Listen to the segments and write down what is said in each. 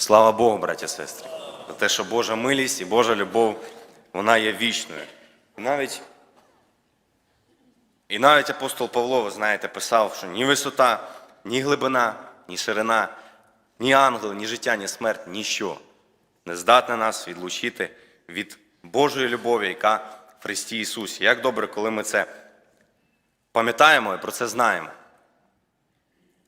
Слава Богу, браті і сестри, за те, що Божа милість і Божа любов, вона є вічною. І навіть, і навіть апостол Павло, ви знаєте, писав, що ні висота, ні глибина, ні ширина, ні ангел, ні життя, ні смерть, ніщо не здатне нас відлучити від Божої любові, яка в Христі Ісусі. Як добре, коли ми це пам'ятаємо і про це знаємо.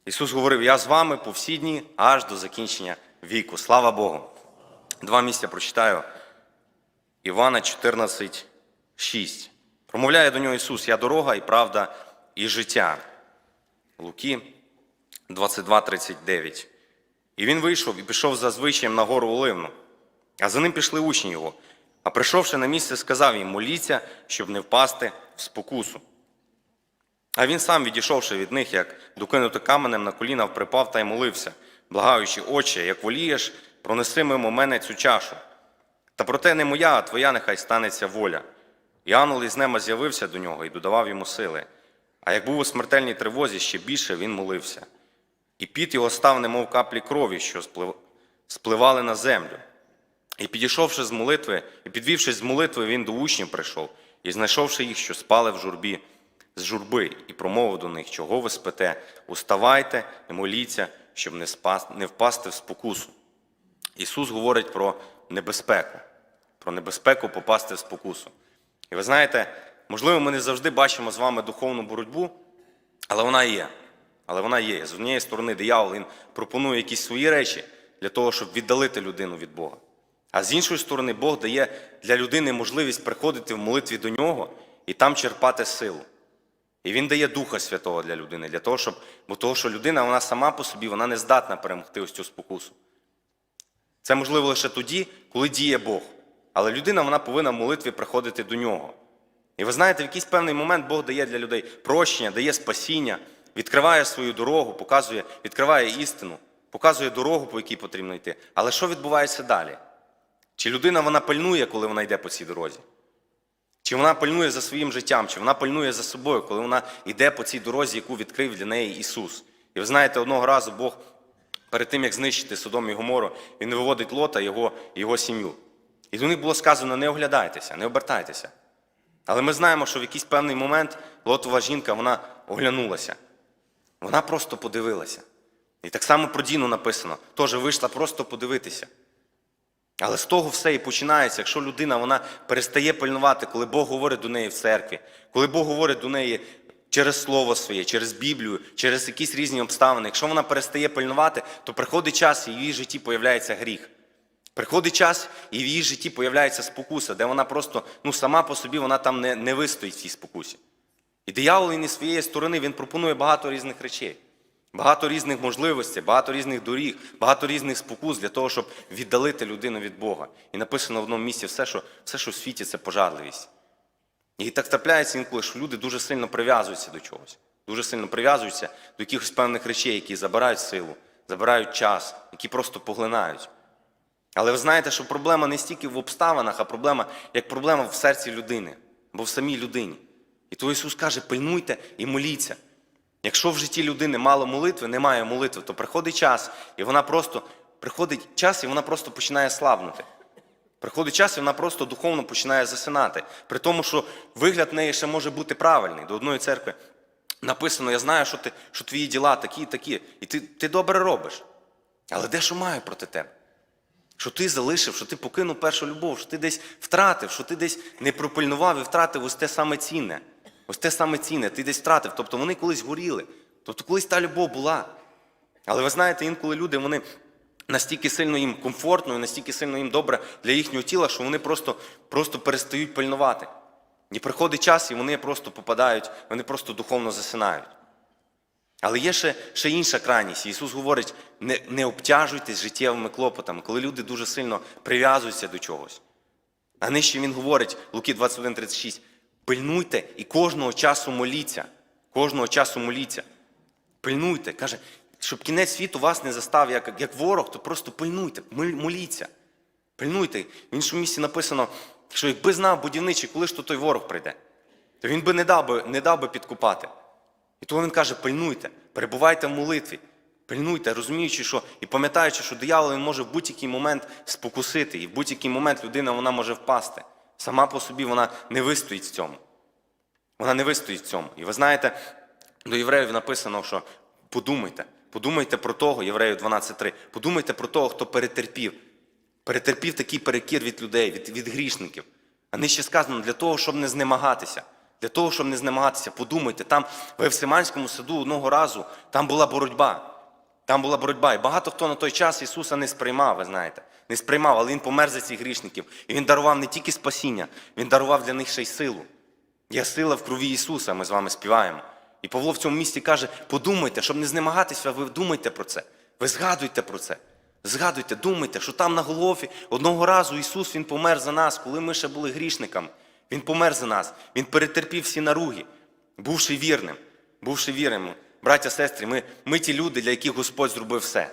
Ісус говорив: Я з вами по всі дні аж до закінчення віку. Слава Богу. Два місця прочитаю. Івана 14, 6. Промовляє до нього Ісус: Я дорога і правда, і життя. Луки 22, 39. І він вийшов і пішов за звичаєм на гору Оливну. А за ним пішли учні його. А прийшовши на місце, сказав їм: моліться, щоб не впасти в спокусу. А він сам, відійшовши від них, як докинути каменем на коліна, припав та й молився, благаючи, Отче, як волієш, пронеси мимо мене цю чашу. Та проте не моя, а твоя нехай станеться воля. І ангел із неба з'явився до нього і додавав йому сили. А як був у смертельній тривозі, ще більше він молився. І піт його став, немов каплі крові, що спливали на землю. І підійшовши з молитви, і підвівшись з молитви, він до учнів прийшов, і знайшовши їх, що спали в журбі, з журби, і промовив до них, чого ви спите, уставайте і моліться, щоб не, спас, не впасти в спокусу. Ісус говорить про небезпеку, про небезпеку попасти в спокусу. І ви знаєте, можливо, ми не завжди бачимо з вами духовну боротьбу, але вона є. Але вона є. З однієї сторони, диявол він пропонує якісь свої речі для того, щоб віддалити людину від Бога. А з іншої сторони, Бог дає для людини можливість приходити в молитві до нього і там черпати силу. І він дає Духа Святого для людини, для того, щоб, бо того, що людина вона сама по собі вона не здатна перемогти ось цю спокусу. Це можливо лише тоді, коли діє Бог. Але людина вона повинна в молитві приходити до нього. І ви знаєте, в якийсь певний момент Бог дає для людей прощення, дає спасіння, відкриває свою дорогу, показує, відкриває істину, показує дорогу, по якій потрібно йти. Але що відбувається далі? Чи людина вона пильнує, коли вона йде по цій дорозі? Чи вона пильнує за своїм життям, чи вона пильнує за собою, коли вона йде по цій дорозі, яку відкрив для неї Ісус? І ви знаєте, одного разу Бог перед тим, як знищити Содом і Гомору, Він виводить Лота його, його сім'ю. І до них було сказано: не оглядайтеся, не обертайтеся. Але ми знаємо, що в якийсь певний момент Лотова жінка вона оглянулася. Вона просто подивилася. І так само про Діну написано, теж вийшла просто подивитися. Але з того все і починається, якщо людина вона перестає пильнувати, коли Бог говорить до неї в церкві, коли Бог говорить до неї через Слово своє, через Біблію, через якісь різні обставини. Якщо вона перестає пильнувати, то приходить час, і в її житті появляється гріх. Приходить час, і в її житті появляється спокуса, де вона просто ну, сама по собі вона там не, не вистоїть в цій спокусі. І диявол він із своєї сторони він пропонує багато різних речей, багато різних можливостей, багато різних доріг, багато різних спокус для того, щоб віддалити людину від Бога. І написано в одному місці все, що, все, що в світі, це пожадливість. І так трапляється інколи, що люди дуже сильно прив'язуються до чогось, дуже сильно прив'язуються до якихось певних речей, які забирають силу, забирають час, які просто поглинають. Але ви знаєте, що проблема не стільки в обставинах, а проблема як проблема в серці людини, або в самій людині. І то Ісус каже, пильнуйте і моліться. Якщо в житті людини мало молитви, немає молитви, то приходить час, і вона просто приходить час, і вона просто починає слабнути. Приходить час, і вона просто духовно починає засинати. При тому, що вигляд неї ще може бути правильний. До одної церкви написано: я знаю, що, ти, що твої діла такі такі, і ти, ти добре робиш. Але де що маю проти тебе? Що ти залишив, що ти покинув першу любов, що ти десь втратив, що ти десь не пропильнував і втратив ось те саме цінне. Ось те саме цінне, ти десь втратив. Тобто вони колись горіли. Тобто колись та любов була. Але ви знаєте, інколи люди вони настільки сильно їм комфортно і настільки сильно їм добре для їхнього тіла, що вони просто, просто перестають пильнувати. І приходить час, і вони просто попадають, вони просто духовно засинають. Але є ще, ще інша крайність. Ісус говорить, не, не обтяжуйтесь життєвими клопотами, коли люди дуже сильно прив'язуються до чогось. А нижче Він говорить, Луки 21,36, пильнуйте і кожного часу моліться. Кожного часу моліться. Пильнуйте. Каже, щоб кінець світу вас не застав як, як ворог, то просто пильнуйте, моліться. Пильнуйте. В іншому місці написано, що якби знав будівничий, коли ж то той ворог прийде, то він би не дав би, не дав би підкупати. І тому він каже: пильнуйте, перебувайте в молитві, Пильнуйте, розуміючи, що і пам'ятаючи, що диявол він може в будь-який момент спокусити, і в будь-який момент людина вона може впасти. Сама по собі вона не вистоїть в цьому. Вона не вистоїть в цьому. І ви знаєте, до євреїв написано, що подумайте, подумайте про того, євреїв 12.3, подумайте про того, хто перетерпів. Перетерпів такий перекір від людей, від, від грішників. А нижче сказано для того, щоб не знемагатися. Для того, щоб не знемагатися, подумайте, там в Евсиманському саду одного разу там була боротьба. Там була боротьба. І багато хто на той час Ісуса не сприймав, ви знаєте. Не сприймав, але Він помер за цих грішників. І Він дарував не тільки спасіння, Він дарував для них ще й силу. Є сила в крові Ісуса, ми з вами співаємо. І Павло в цьому місці каже: подумайте, щоб не знемагатися, ви думайте про це. Ви згадуйте про це. Згадуйте, думайте, що там на Голгофі одного разу Ісус Він помер за нас, коли ми ще були грішниками. Він помер за нас. Він перетерпів всі наруги, бувши вірним, бувши вірним. Браття, сестри, ми, ми ті люди, для яких Господь зробив все.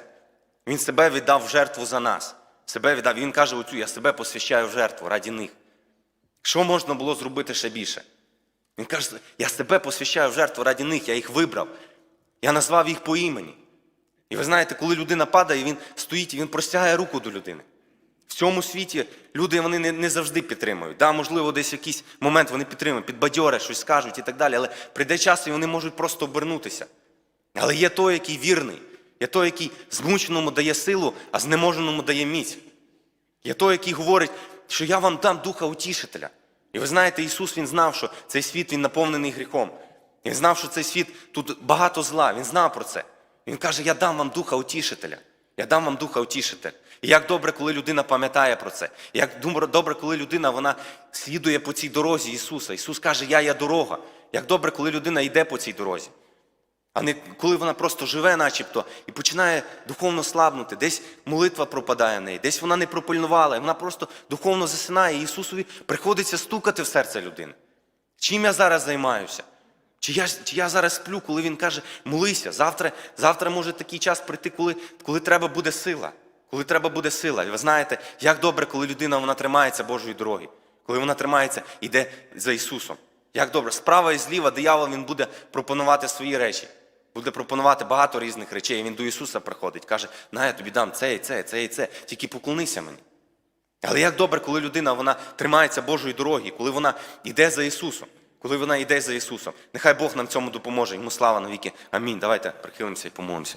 Він себе віддав в жертву за нас. Себе віддав. Він каже оцю, я себе посвящаю в жертву раді них. Що можна було зробити ще більше? Він каже, я себе посвящаю в жертву раді них, я їх вибрав. Я назвав їх по імені. І ви знаєте, коли людина падає, він стоїть і він простягає руку до людини. В цьому світі люди вони не, не завжди підтримують. Да, можливо, десь якийсь момент вони підтримують, підбадьорять, щось скажуть і так далі. Але прийде час, і вони можуть просто обернутися. Але є той, який вірний, є той, який змученому дає силу, а знеможеному дає міць. Є той, який говорить, що я вам дам духа утішителя. І ви знаєте, Ісус Він знав, що цей світ він наповнений гріхом. Він знав, що цей світ тут багато зла. Він знав про це. Він каже: Я дам вам духа утішителя. Я дам вам духа утішителя. І як добре, коли людина пам'ятає про це. І Як добре, коли людина вона слідує по цій дорозі Ісуса. Ісус каже, Я є дорога. Як добре, коли людина йде по цій дорозі. А не коли вона просто живе, начебто, і починає духовно слабнути, десь молитва пропадає в неї, десь вона не пропильнувала, вона просто духовно засинає. І Ісусові приходиться стукати в серце людини. Чим я зараз займаюся? Чи я, чи я зараз сплю, коли він каже, молися, завтра, завтра може такий час прийти, коли, коли треба буде сила. Коли треба буде сила. І ви знаєте, як добре, коли людина вона тримається Божої дороги, коли вона тримається, йде за Ісусом. Як добре, справа і зліва диявол він буде пропонувати свої речі. Буде пропонувати багато різних речей. Він до Ісуса приходить, каже, на, я тобі дам це і це, це і це, тільки поклонися мені. Але як добре, коли людина вона тримається Божої дороги, коли вона йде за Ісусом, коли вона йде за Ісусом. Нехай Бог нам цьому допоможе. Йому слава навіки. Амінь. Давайте прихилимося і помолимося.